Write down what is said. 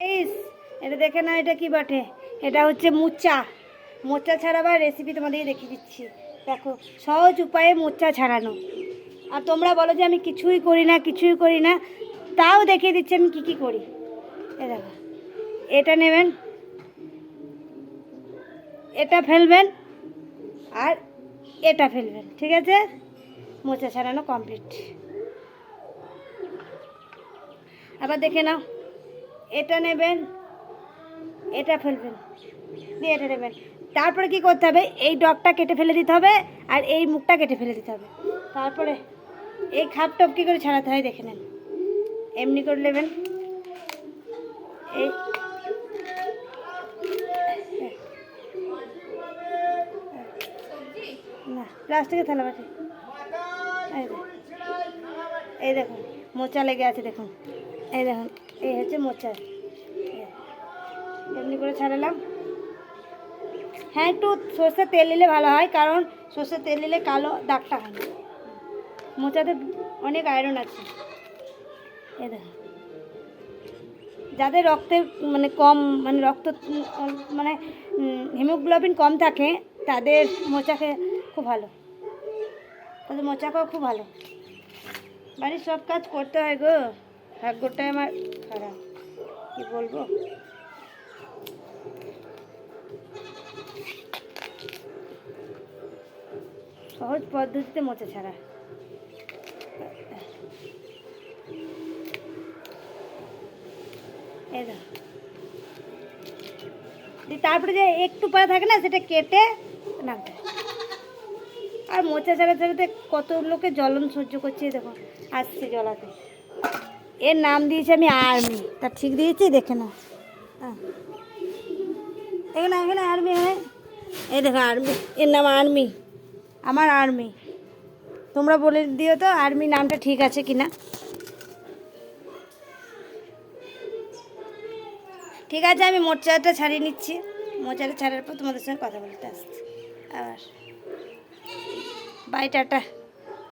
এইস, এটা দেখে না এটা কি বাটে। এটা হচ্ছে মোচা। মোচা ছাড়াবার রেসিপি তোমাদেরকে দেখিয়ে দিচ্ছি। দেখো সহজ উপায়ে মোচা ছাড়ানো। আর তোমরা বলো যে আমি কিছুই করি না কিছুই করি না। তাও দেখিয়ে দিচ্ছি আমি কী কী করি। এ দেখো এটা নেবেন এটা ফেলবেন আর এটা ফেলবেন ঠিক আছে? মোচা ছাড়ানো কমপ্লিট আবার দেখে নাও। এটা নেবেন, এটা ফেলবেন, দিয়ে এটা নেবেন। তারপরে কি করতে হবে? এই ডগটা কেটে ফেলে দিতে হবে আর এই মুখটা কেটে ফেলে দিতে হবে। তারপরে এই খাপ টপ কী করে ছাড়াতে হয় দেখে নেন। এমনি করে নেবেন। এই না প্লাস্টিকের থালা বাটি। এই দেখুন এই দেখুন, মোচা লেগে আছে দেখুন। এই দেখুন এই হচ্ছে মোচা এমনি করে ছাড়ালাম। হ্যাঁ একটু সর্ষের তেল নিলে ভালো হয়, কারণ সর্ষের তেল নিলে কালো দাগটা হয় মোচাতে অনেক আয়রন আছে। দেখুন যাদের রক্তে মানে কম মানে রক্ত মানে হিমোগ্লোবিন কম থাকে, তাদের মোচা খেয়ে খুব ভালো। তাদের মোচা খাওয়া খুব ভালো। বাড়ির সব কাজ করতে হয় গো। ভাগ্যটাই আমার খারাপ। কি বলব? সহজ পদ্ধতিতে মোচা ছাড়া। তারপরে যে একটু পরে থাকে না, সেটা কেটে নামতে আর মোচা ছাড়া ছাড়াতে কত লোকে জ্বলন সহ্য করছে দেখো। আসছে জলাতে এর নাম দিয়েছি আমি আর্মি। তা ঠিক দিয়েছি? দেখে নাও। হ্যাঁ। এখানে এখানে আর্মি এখানে এই দেখো আর্মি। এর নাম আর্মি। আমার আর্মি। তোমরা বলে দিও তো আর্মি নামটা ঠিক আছে কি না ঠিক আছে, আমি মোচাটা ছাড়িয়ে নিচ্ছি। মোচাটা ছাড়ার পর তোমাদের সঙ্গে কথা বলতে আসছি। আবার। Bye, tata.